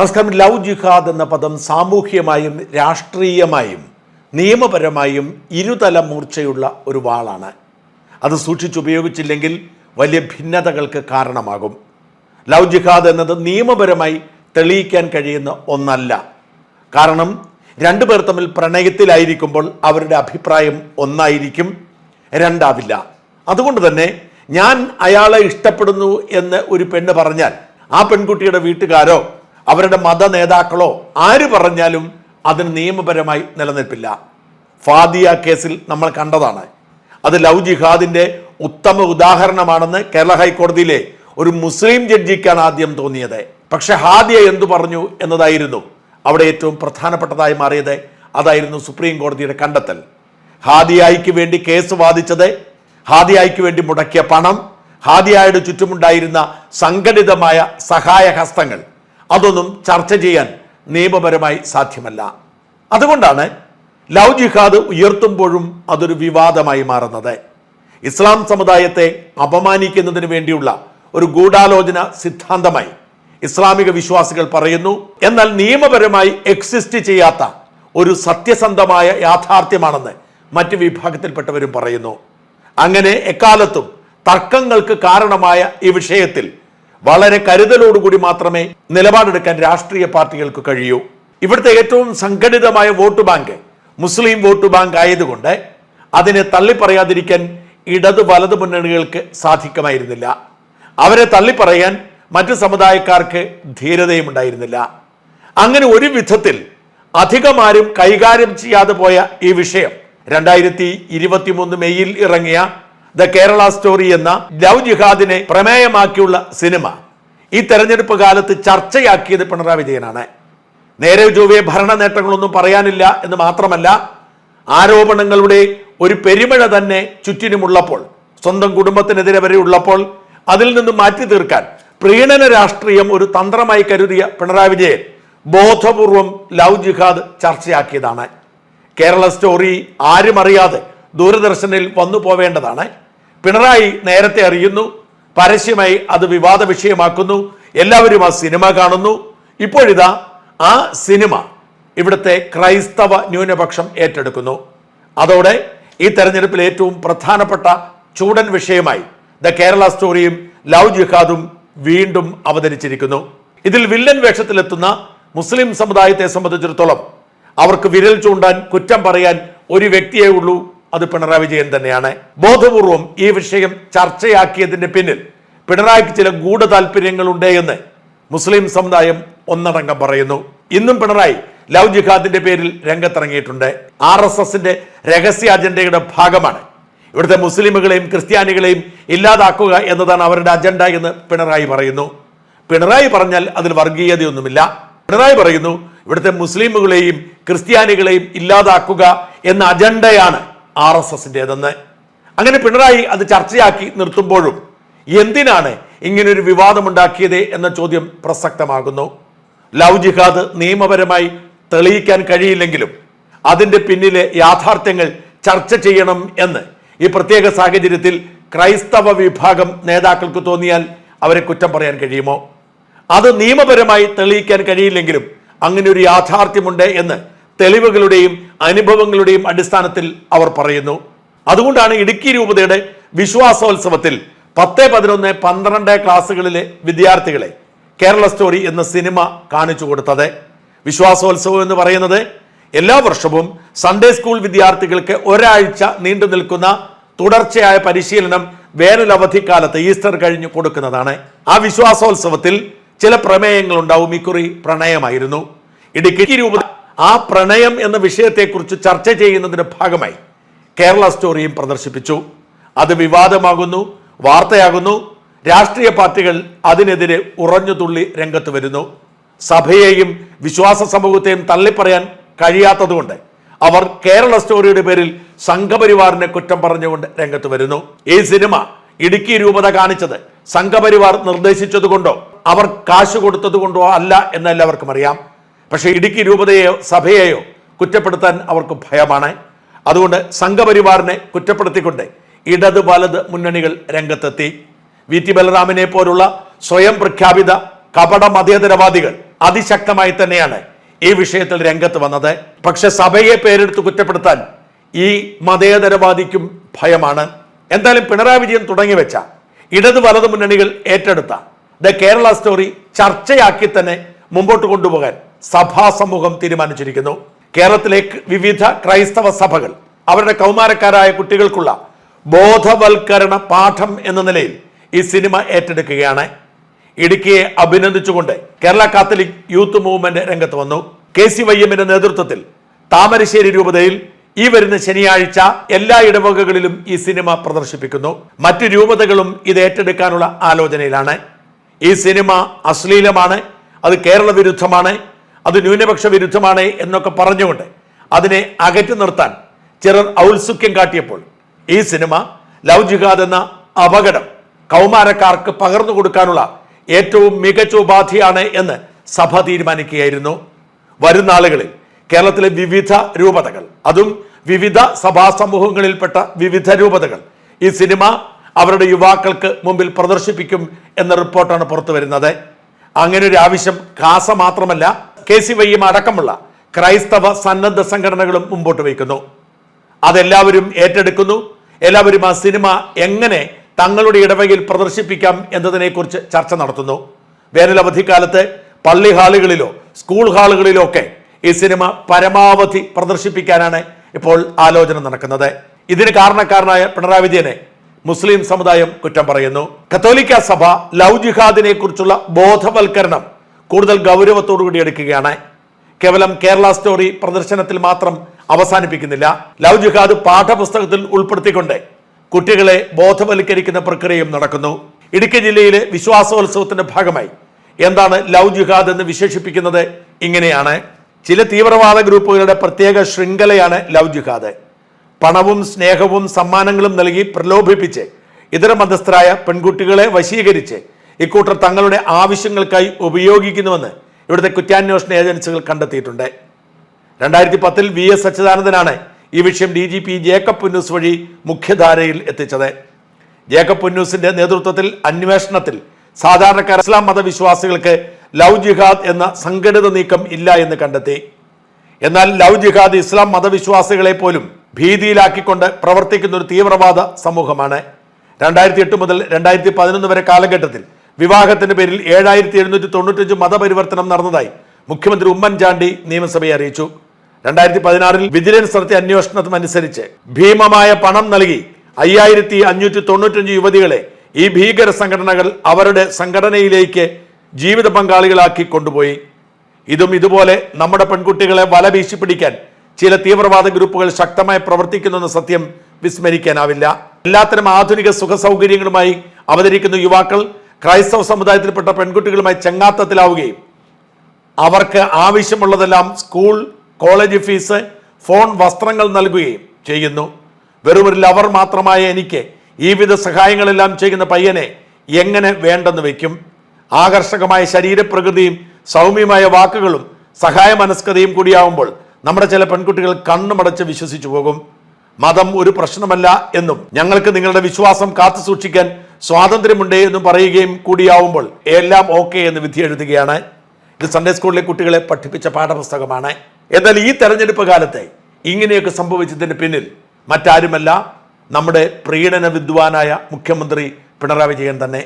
നമസ്കാരം. ലവ് ജിഹാദ് എന്ന പദം സാമൂഹ്യമായും രാഷ്ട്രീയമായും നിയമപരമായും ഇരുതല മൂർച്ചയുള്ള ഒരു വാളാണ്. അത് സൂക്ഷിച്ചുപയോഗിച്ചില്ലെങ്കിൽ വലിയ ഭിന്നതകൾക്ക് കാരണമാകും. ലവ് ജിഹാദ് എന്നത് നിയമപരമായി തെളിയിക്കാൻ കഴിയുന്ന ഒന്നല്ല. കാരണം രണ്ടു പേർ തമ്മിൽ പ്രണയത്തിലായിരിക്കുമ്പോൾ അവരുടെ അഭിപ്രായം ഒന്നായിരിക്കും രണ്ടാവില്ല. അതുകൊണ്ട് തന്നെ ഞാൻ അയാളെ ഇഷ്ടപ്പെടുന്നു എന്ന് ഒരു പെണ്ണ് പറഞ്ഞാൽ ആ പെൺകുട്ടിയുടെ വീട്ടുകാരോ അവരുടെ മത നേതാക്കളോ ആര് പറഞ്ഞാലും അതിന് നിയമപരമായി നിലനിൽപ്പില്ല. ഫാദിയ കേസിൽ നമ്മൾ കണ്ടതാണ്. അത് ലവ് ജിഹാദിന്റെ ഉത്തമ ഉദാഹരണമാണെന്ന് കേരള ഹൈക്കോടതിയിലെ ഒരു മുസ്ലിം ജഡ്ജിക്കാണ് ആദ്യം തോന്നിയത്. പക്ഷെ ഹാദിയ എന്തു പറഞ്ഞു എന്നതായിരുന്നു അവിടെ ഏറ്റവും പ്രധാനപ്പെട്ടതായി മാറിയത്. അതായിരുന്നു സുപ്രീം കോടതിയുടെ കണ്ടെത്തൽ. ഹാദിയായിക്ക് വേണ്ടി കേസ് വാദിച്ചത് ഹാദിയായിക്ക് വേണ്ടി മുടക്കിയ പണം ഹാദിയായുടെ ചുറ്റുമുണ്ടായിരുന്ന സംഘടിതമായ സഹായ ഹസ്തങ്ങൾ അതൊന്നും ചർച്ച ചെയ്യാൻ നിയമപരമായി സാധ്യമല്ല. അതുകൊണ്ടാണ് ലവ് ജിഹാദ് ഉയർത്തുമ്പോഴും അതൊരു വിവാദമായി മാറുന്നത്. ഇസ്ലാം സമുദായത്തെ അപമാനിക്കുന്നതിന് വേണ്ടിയുള്ള ഒരു ഗൂഢാലോചന സിദ്ധാന്തമായി ഇസ്ലാമിക വിശ്വാസികൾ പറയുന്നു. എന്നാൽ നിയമപരമായി എക്സിസ്റ്റ് ചെയ്യാത്ത ഒരു സത്യസന്ധമായ യാഥാർത്ഥ്യമാണെന്ന് മറ്റ് വിഭാഗത്തിൽപ്പെട്ടവരും പറയുന്നു. അങ്ങനെ എക്കാലത്തും തർക്കങ്ങൾക്ക് കാരണമായ ഈ വിഷയത്തിൽ വളരെ കരുതലോടുകൂടി മാത്രമേ നിലപാടെടുക്കാൻ രാഷ്ട്രീയ പാർട്ടികൾക്ക് കഴിയൂ. ഇവിടുത്തെ ഏറ്റവും സംഘടിതമായ വോട്ട് ബാങ്ക് മുസ്ലിം വോട്ട് ബാങ്ക് ആയതുകൊണ്ട് അതിനെ തള്ളിപ്പറയാതിരിക്കാൻ ഇടത് വലതു മുന്നണികൾക്ക് സാധിക്കുമായിരുന്നില്ല. അവരെ തള്ളിപ്പറയാൻ മറ്റ് സമുദായക്കാർക്ക് ധീരതയും ഉണ്ടായിരുന്നില്ല അങ്ങനെ ഒരു വിധത്തിൽ അധികമാരും കൈകാര്യം ചെയ്യാതെ പോയ ഈ വിഷയം രണ്ടായിരത്തി ഇരുപത്തി മൂന്ന് മെയ്യിൽ ഇറങ്ങിയ ദ കേരള സ്റ്റോറി എന്ന ലവ് ജിഹാദിനെ പ്രമേയമാക്കിയുള്ള സിനിമ. ഈ തെരഞ്ഞെടുപ്പ് കാലത്ത് ചർച്ചയാക്കിയത് പിണറായി വിജയനാണ്. നേരെ ജോവിയെ ഭരണ നേട്ടങ്ങളൊന്നും പറയാനില്ല എന്ന് മാത്രമല്ല ആരോപണങ്ങളുടെ ഒരു പെരുമഴ തന്നെ ചുറ്റിനുമുള്ളപ്പോൾ സ്വന്തം കുടുംബത്തിനെതിരെ വരെ ഉള്ളപ്പോൾ അതിൽ നിന്ന് മാറ്റി തീർക്കാൻ പ്രീണന രാഷ്ട്രീയം ഒരു തന്ത്രമായി കരുതിയ പിണറായി വിജയൻ ബോധപൂർവം ലവ് ജിഹാദ് ചർച്ചയാക്കിയതാണ്. കേരള സ്റ്റോറി ആരും അറിയാതെ ദൂരദർശനിൽ വന്നു പോവേണ്ടതാണ്. പിണറായി നേരത്തെ അറിയുന്നു പരസ്യമായി അത് വിവാദ വിഷയമാക്കുന്നു എല്ലാവരും ആ സിനിമ കാണുന്നു. ഇപ്പോഴിതാ ആ സിനിമ ഇവിടുത്തെ ക്രൈസ്തവ ന്യൂനപക്ഷം ഏറ്റെടുക്കുന്നു. അതോടെ ഈ തെരഞ്ഞെടുപ്പിൽ ഏറ്റവും പ്രധാനപ്പെട്ട ചൂടൻ വിഷയമായി ദ കേരള സ്റ്റോറിയും ലവ് ജിഹാദും വീണ്ടും അവതരിച്ചിരിക്കുന്നു. ഇതിൽ വില്ലൻ വേഷത്തിലെത്തുന്ന മുസ്ലിം സമുദായത്തെ സംബന്ധിച്ചിടത്തോളം അവർക്ക് വിരൽ ചൂണ്ടാൻ കുറ്റം പറയാൻ ഒരു വ്യക്തിയേ ഉള്ളൂ അത് പിണറായി വിജയൻ തന്നെയാണ്. ബോധപൂർവം ഈ വിഷയം ചർച്ചയാക്കിയതിന്റെ പിന്നിൽ പിണറായിക്ക് ചില ഗൂഢ താല്പര്യങ്ങളുണ്ട് എന്ന് മുസ്ലിം സമുദായം ഒന്നടങ്കം പറയുന്നു. ഇന്നും പിണറായി ലവ് ജിഹാദിന്റെ പേരിൽ രംഗത്തിറങ്ങിയിട്ടുണ്ട്. ആർ എസ് എസിന്റെ രഹസ്യ അജണ്ടയുടെ ഭാഗമാണ്. ഇവിടുത്തെ മുസ്ലിമുകളെയും ക്രിസ്ത്യാനികളെയും ഇല്ലാതാക്കുക എന്നതാണ് അവരുടെ അജണ്ട എന്ന് പിണറായി പറയുന്നു. പിണറായി പറഞ്ഞാൽ അതിൽ വർഗീയതയൊന്നുമില്ല. പിണറായി പറയുന്നു ഇവിടുത്തെ മുസ്ലിമുകളെയും ക്രിസ്ത്യാനികളെയും ഇല്ലാതാക്കുക എന്ന അജണ്ടയാണ് ആർ എസ് എസിന്റെതെന്ന് അങ്ങനെ പിണറായി അത് ചർച്ചയാക്കി നിർത്തുമ്പോഴും എന്തിനാണ് ഇങ്ങനൊരു വിവാദമുണ്ടാക്കിയത് എന്ന ചോദ്യം പ്രസക്തമാകുന്നു. ലവ് ജിഹാദ് നിയമപരമായി തെളിയിക്കാൻ കഴിയില്ലെങ്കിലും അതിന്റെ പിന്നിലെ യാഥാർത്ഥ്യങ്ങൾ ചർച്ച ചെയ്യണം എന്ന് ഈ പ്രത്യേക സാഹചര്യത്തിൽ ക്രൈസ്തവ വിഭാഗം നേതാക്കൾക്ക് തോന്നിയാൽ അവരെ കുറ്റം പറയാൻ കഴിയുമോ? അത് നിയമപരമായി തെളിയിക്കാൻ കഴിയില്ലെങ്കിലും അങ്ങനെ ഒരു യാഥാർത്ഥ്യമുണ്ട് എന്ന് തെളിവുകളുടെയും അനുഭവങ്ങളുടെയും അടിസ്ഥാനത്തിൽ അവർ പറയുന്നു. അതുകൊണ്ടാണ് ഇടുക്കി രൂപതയുടെ വിശ്വാസോത്സവത്തിൽ പത്ത് പതിനൊന്ന് പന്ത്രണ്ട് ക്ലാസ്സുകളിലെ വിദ്യാർത്ഥികളെ കേരള സ്റ്റോറി എന്ന സിനിമ കാണിച്ചു കൊടുത്തത്. വിശ്വാസോത്സവം എന്ന് പറയുന്നത് എല്ലാ വർഷവും സൺഡേ സ്കൂൾ വിദ്യാർത്ഥികൾക്ക് ഒരാഴ്ച നീണ്ടു നിൽക്കുന്ന തുടർച്ചയായ പരിശീലനം വേനൽ അവധിക്കാലത്ത് ഈസ്റ്റർ കഴിഞ്ഞ് കൊടുക്കുന്നതാണ്. ആ വിശ്വാസോത്സവത്തിൽ ചില പ്രമേയങ്ങൾ ഉണ്ടാവും ഇക്കുറി പ്രണയമായിരുന്നു. ഇടുക്കി രൂപ ആ പ്രണയം എന്ന വിഷയത്തെക്കുറിച്ച് ചർച്ച ചെയ്യുന്നതിന്റെ ഭാഗമായി കേരള സ്റ്റോറിയും പ്രദർശിപ്പിച്ചു. അത് വിവാദമാകുന്നു വാർത്തയാകുന്നു. രാഷ്ട്രീയ പാർട്ടികൾ അതിനെതിരെ ഉറഞ്ഞു തുള്ളി രംഗത്ത് വരുന്നു. സഭയെയും വിശ്വാസ സമൂഹത്തെയും തള്ളിപ്പറയാൻ കഴിയാത്തതുകൊണ്ട് അവർ കേരള സ്റ്റോറിയുടെ പേരിൽ സംഘപരിവാറിനെ കുറ്റം പറഞ്ഞുകൊണ്ട് രംഗത്ത് വരുന്നു. ഈ സിനിമ ഇടുക്കി രൂപത കാണിച്ചത് സംഘപരിവാർ നിർദ്ദേശിച്ചതുകൊണ്ടോ അവർ കാശ് കൊടുത്തതുകൊണ്ടോ അല്ല എന്ന് എല്ലാവർക്കും അറിയാം. പക്ഷേ ഇടുക്കി രൂപതയെയോ സഭയെയോ കുറ്റപ്പെടുത്താൻ അവർക്ക് ഭയമാണ്. അതുകൊണ്ട് സംഘപരിവാറിനെ കുറ്റപ്പെടുത്തിക്കൊണ്ട് ഇടത് വലത് മുന്നണികൾ രംഗത്തെത്തി. വി. ടി. ബലറാമിനെ പോലുള്ള സ്വയം പ്രഖ്യാപിത കപട മതേതരവാദികൾ അതിശക്തമായി തന്നെയാണ് ഈ വിഷയത്തിൽ രംഗത്ത് വന്നത്. പക്ഷെ സഭയെ പേരെടുത്ത് കുറ്റപ്പെടുത്താൻ ഈ മതേതരവാദിക്കും ഭയമാണ്. എന്തായാലും പിണറായി വിജയൻ തുടങ്ങി വെച്ച ഇടത് വലത് മുന്നണികൾ ഏറ്റെടുത്ത ദ കേരള സ്റ്റോറി ചർച്ചയാക്കി തന്നെ മുമ്പോട്ട് കൊണ്ടുപോകാൻ സഭാ സമൂഹം തീരുമാനിച്ചിരിക്കുന്നു. കേരളത്തിലെ വിവിധ ക്രൈസ്തവ സഭകൾ അവരുടെ കൗമാരക്കാരായ കുട്ടികൾക്കുള്ള ബോധവൽക്കരണ പാഠം എന്ന നിലയിൽ ഈ സിനിമ ഏറ്റെടുക്കുകയാണ്. ഇടുക്കിയെ അഭിനന്ദിച്ചുകൊണ്ട് കേരള കാത്തലിക് യൂത്ത് മൂവ്മെന്റ് രംഗത്ത് വന്നു. കെ സി വൈ എമ്മിന്റെ നേതൃത്വത്തിൽ താമരശ്ശേരി രൂപതയിൽ ഈ വരുന്ന ശനിയാഴ്ച എല്ലാ ഇടവകകളിലും ഈ സിനിമ പ്രദർശിപ്പിക്കുന്നു. മറ്റു രൂപതകളും ഇത് ഏറ്റെടുക്കാനുള്ള ആലോചനയിലാണ്. ഈ സിനിമ അശ്ലീലമാണ് അത് കേരള വിരുദ്ധമാണ് അത് ന്യൂനപക്ഷ വിരുദ്ധമാണ് എന്നൊക്കെ പറഞ്ഞുകൊണ്ട് അതിനെ അകറ്റി നിർത്താൻ ചിലർ ഔത്സുക്യം കാട്ടിയപ്പോൾ ഈ സിനിമ ലവ് ജിഹാദ് എന്ന അപകടം കൗമാരക്കാർക്ക് പകർന്നു കൊടുക്കാനുള്ള ഏറ്റവും മികച്ച ഉപാധിയാണ് എന്ന് സഭ തീരുമാനിക്കുകയായിരുന്നു. വരും നാളുകളിൽ കേരളത്തിലെ വിവിധ രൂപതകൾ അതും വിവിധ സഭാ സമൂഹങ്ങളിൽപ്പെട്ട വിവിധ രൂപതകൾ ഈ സിനിമ അവരുടെ യുവാക്കൾക്ക് മുമ്പിൽ പ്രദർശിപ്പിക്കും എന്ന റിപ്പോർട്ടാണ് പുറത്തു വരുന്നത് അങ്ങനെ ഒരു ആവശ്യം കാസ മാത്രമല്ല കെ സി വൈയും അടക്കമുള്ള ക്രൈസ്തവ സന്നദ്ധ സംഘടനകളും മുമ്പോട്ട് വയ്ക്കുന്നു. അതെല്ലാവരും ഏറ്റെടുക്കുന്നു. എല്ലാവരും ആ സിനിമ എങ്ങനെ തങ്ങളുടെ ഇടവകയിൽ പ്രദർശിപ്പിക്കാം എന്നതിനെക്കുറിച്ച് ചർച്ച നടത്തുന്നു. വേനലവധിക്കാലത്ത് പള്ളി ഹാളുകളിലോ സ്കൂൾ ഹാളുകളിലോ ഒക്കെ ഈ സിനിമ പരമാവധി പ്രദർശിപ്പിക്കാനാണ് ഇപ്പോൾ ആലോചന നടക്കുന്നത്. ഇതിന് കാരണക്കാരനായ പിണറായി വിജയനെ മുസ്ലിം സമുദായം കുറ്റം പറയുന്നു. കത്തോലിക്ക സഭ ലവ് ജിഹാദിനെ കുറിച്ചുള്ള ബോധവൽക്കരണം കൂടുതൽ ഗൗരവത്തോടുകൂടി എടുക്കുകയാണ്. കേവലം കേരള സ്റ്റോറി പ്രദർശനത്തിൽ മാത്രം അവസാനിപ്പിക്കുന്നില്ല. ലവ് ജിഹാദ് പാഠപുസ്തകത്തിൽ ഉൾപ്പെടുത്തിക്കൊണ്ട് കുട്ടികളെ ബോധവൽക്കരിക്കുന്ന പ്രക്രിയയും നടക്കുന്നു. ഇടുക്കി ജില്ലയിലെ വിശ്വാസോത്സവത്തിന്റെ ഭാഗമായി എന്താണ് ലവ് ജിഹാദ് എന്ന് വിശേഷിപ്പിക്കുന്നത്? ഇങ്ങനെയാണ്. ചില തീവ്രവാദ ഗ്രൂപ്പുകളുടെ പ്രത്യേക ശൃംഖലയാണ് ലവ് ജിഹാദ്. പണവും സ്നേഹവും സമ്മാനങ്ങളും നൽകി പ്രലോഭിപ്പിച്ച് ഇതര മതസ്ഥരായ പെൺകുട്ടികളെ വശീകരിച്ച് ഇക്കൂട്ടർ തങ്ങളുടെ ആവശ്യങ്ങൾക്കായി ഉപയോഗിക്കുന്നുവെന്ന് ഇവിടുത്തെ കുറ്റാന്വേഷണ ഏജൻസികൾ കണ്ടെത്തിയിട്ടുണ്ട്. രണ്ടായിരത്തി പത്തിൽ വി എസ് അച്യുതാനന്ദനാണ് ഈ വിഷയം D G P Jacob Punnoose വഴി മുഖ്യധാരയിൽ എത്തിച്ചത്. ജേക്കബ് പുന്നൂസിന്റെ നേതൃത്വത്തിൽ അന്വേഷണത്തിൽ സാധാരണക്കാർ ഇസ്ലാം മതവിശ്വാസികൾക്ക് ലവ് ജിഹാദ് എന്ന സംഘടിത നീക്കം ഇല്ല എന്ന് കണ്ടെത്തി. എന്നാൽ ലവ് ജിഹാദ് ഇസ്ലാം മതവിശ്വാസികളെ പോലും ഭീതിയിലാക്കിക്കൊണ്ട് പ്രവർത്തിക്കുന്ന ഒരു തീവ്രവാദ സമൂഹമാണ്. രണ്ടായിരത്തി എട്ട് മുതൽ രണ്ടായിരത്തി പതിനൊന്ന് വരെ കാലഘട്ടത്തിൽ വിവാഹത്തിന്റെ പേരിൽ ഏഴായിരത്തി എഴുന്നൂറ്റി തൊണ്ണൂറ്റഞ്ച് മതപരിവർത്തനം നടന്നതായി മുഖ്യമന്ത്രി ഉമ്മൻചാണ്ടി നിയമസഭയെ അറിയിച്ചു. രണ്ടായിരത്തി പതിനാറിൽ വിജിലൻസ് നടത്തിയ അന്വേഷണത്തിനനുസരിച്ച് ഭീമമായ പണം നൽകി അയ്യായിരത്തി അഞ്ഞൂറ്റി തൊണ്ണൂറ്റഞ്ച് യുവതികളെ ഈ ഭീകര സംഘടനകൾ അവരുടെ സംഘടനയിലേക്ക് ജീവിത പങ്കാളികളാക്കി കൊണ്ടുപോയി. ഇതും ഇതുപോലെ നമ്മുടെ പെൺകുട്ടികളെ വല വീശി പിടിക്കാൻ ചില തീവ്രവാദ ഗ്രൂപ്പുകൾ ശക്തമായി പ്രവർത്തിക്കുന്നെന്ന സത്യം വിസ്മരിക്കാനാവില്ല. എല്ലാത്തരം ആധുനിക സുഖ സൗകര്യങ്ങളുമായി അവതരിക്കുന്ന യുവാക്കൾ ക്രൈസ്തവ സമുദായത്തിൽപ്പെട്ട പെൺകുട്ടികളുമായി ചങ്ങാത്തത്തിലാവുകയും അവർക്ക് ആവശ്യമുള്ളതെല്ലാം സ്കൂൾ കോളേജ് ഫീസ് ഫോൺ വസ്ത്രങ്ങൾ നൽകുകയും ചെയ്യുന്നു. വെറും ഒരു ലവർ മാത്രമായ എനിക്ക് ഈ വിധ സഹായങ്ങളെല്ലാം ചെയ്യുന്ന പയ്യനെ എങ്ങനെ വേണ്ടെന്ന് വയ്ക്കും ആകർഷകമായ ശരീരപ്രകൃതിയും സൗമ്യമായ വാക്കുകളും സഹായ മനസ്കതയും കൂടിയാവുമ്പോൾ നമ്മുടെ ചില പെൺകുട്ടികൾ കണ്ണുമടച്ച് വിശ്വസിച്ചു പോകും. മതം ഒരു പ്രശ്നമല്ല എന്നും ഞങ്ങൾക്ക് നിങ്ങളുടെ വിശ്വാസം കാത്തു സൂക്ഷിക്കാൻ സ്വാതന്ത്ര്യമുണ്ട് എന്ന് പറയുകയും കൂടിയാവുമ്പോൾ എല്ലാം ഓക്കെ എന്ന് വിധി എഴുതുകയാണ്. ഇത് സൺഡേ സ്കൂളിലെ കുട്ടികളെ പഠിപ്പിച്ച പാഠപുസ്തകമാണ്. എന്നാൽ ഈ തെരഞ്ഞെടുപ്പ് കാലത്തെ ഇങ്ങനെയൊക്കെ സംഭവിച്ചതിന് പിന്നിൽ മറ്റാരുമല്ല നമ്മുടെ പ്രീണന വിദ്വാനായ മുഖ്യമന്ത്രി പിണറായി വിജയൻ തന്നെ.